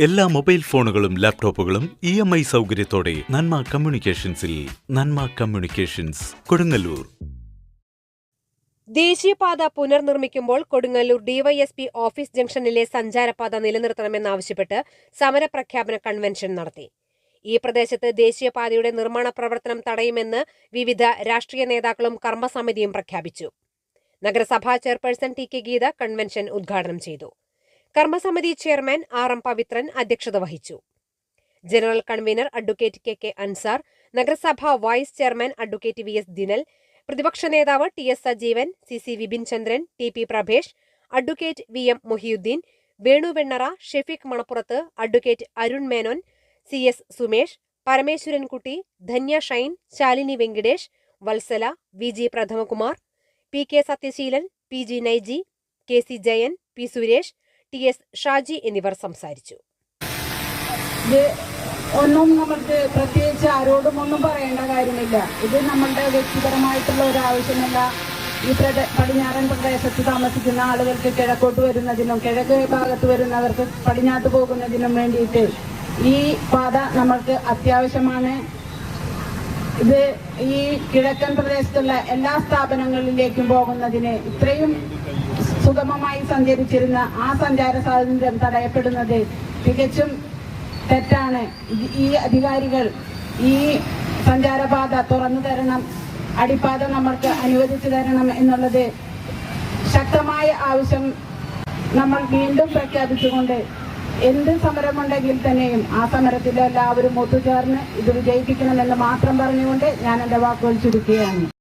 എല്ലാ മൊബൈൽ ഫോണുകളും ലാപ്ടോപ്പുകളും ഇ എം ഐ സൗകര്യത്തോടെ നന്മ കമ്മ്യൂണിക്കേഷൻസിൽ നന്മ കമ്മ്യൂണിക്കേഷൻസ് കൊടുങ്ങല്ലൂർ. ദേശീയപാത പുനർനിർമ്മിക്കുമ്പോൾ കൊടുങ്ങല്ലൂർ ഡിവൈഎസ്പി ഓഫീസ് ജംഗ്ഷനിലെ സഞ്ചാരപാത നിലനിർത്തണമെന്നാവശ്യപ്പെട്ട് സമരപ്രഖ്യാപന കൺവെൻഷൻ നടത്തി. ഈ പ്രദേശത്ത് ദേശീയപാതയുടെ നിർമ്മാണ പ്രവർത്തനം തടയുമെന്ന് വിവിധ രാഷ്ട്രീയ നേതാക്കളും കർമ്മസമിതിയും പ്രഖ്യാപിച്ചു. നഗരസഭാ chairperson T K Geetha convention ഉദ്ഘാടനം ചെയ്തു. കർമ്മസമിതി ചെയർമാൻ ആർ എം പവിത്രൻ അധ്യക്ഷത വഹിച്ചു. General convenor advocate K K Ansar നഗരസഭാ vice chairman advocate V S Dinal പ്രതിപക്ഷ നേതാവ് T S Sajeevan C C Vipin Chandran T P Prabhesh advocate V M Mohiyuddin Venu Vennara Shefeeq Manappurath advocate Arun Menon C S Sumesh Parameswarankutty Dhanya Shine Shalini Venkitesh Vatsala V G Prathamakumar P K Sathyaseelan P G Naiji K C Jayan P Suresh T S Shaji എന്നിവർ സംസാരിച്ചു. ഒന്നും നമുക്ക് പ്രത്യേകിച്ച് ആരോടും ഒന്നും പറയേണ്ട കാര്യമില്ല. ഇത് നമ്മളുടെ വ്യക്തിപരമായിട്ടുള്ള ഒരു ആവശ്യമല്ല. ഈ പടിഞ്ഞാറൻ പ്രദേശത്ത് താമസിക്കുന്ന ആളുകൾക്ക് കിഴക്കോട്ട് വരുന്നതിനും കിഴക്ക് ഭാഗത്ത് വരുന്നവർക്ക് പടിഞ്ഞാട്ട് പോകുന്നതിനും വേണ്ടിയിട്ട് ഈ പാത നമ്മൾക്ക് അത്യാവശ്യമാണ്. ഇത് ഈ കിഴക്കൻ പ്രദേശത്തുള്ള എല്ലാ സ്ഥാപനങ്ങളിലേക്കും പോകുന്നതിന് ഇത്രയും സുഗമമായി സഞ്ചരിച്ചിരുന്ന ആ സഞ്ചാര സ്വാതന്ത്ര്യം തടയപ്പെടുന്നത് തികച്ചും തെറ്റാണ്. ഈ അധികാരികൾ ഈ സഞ്ചാരപാത തുറന്നു തരണം അടിപ്പാത നമ്മൾക്ക് അനുവദിച്ചു തരണം എന്നുള്ളത് ശക്തമായ ആവശ്യം നമ്മൾ വീണ്ടും പ്രഖ്യാപിച്ചുകൊണ്ട് എന്ത് സമരമുണ്ടെങ്കിൽ തന്നെയും ആ സമരത്തിൽ എല്ലാവരും ഒത്തുചേർന്ന് ഇത് വിജയിപ്പിക്കണമെന്ന് മാത്രം പറഞ്ഞുകൊണ്ട് ഞാൻ എന്റെ വാക്കുകൾ ചുരുക്കുകയാണ്.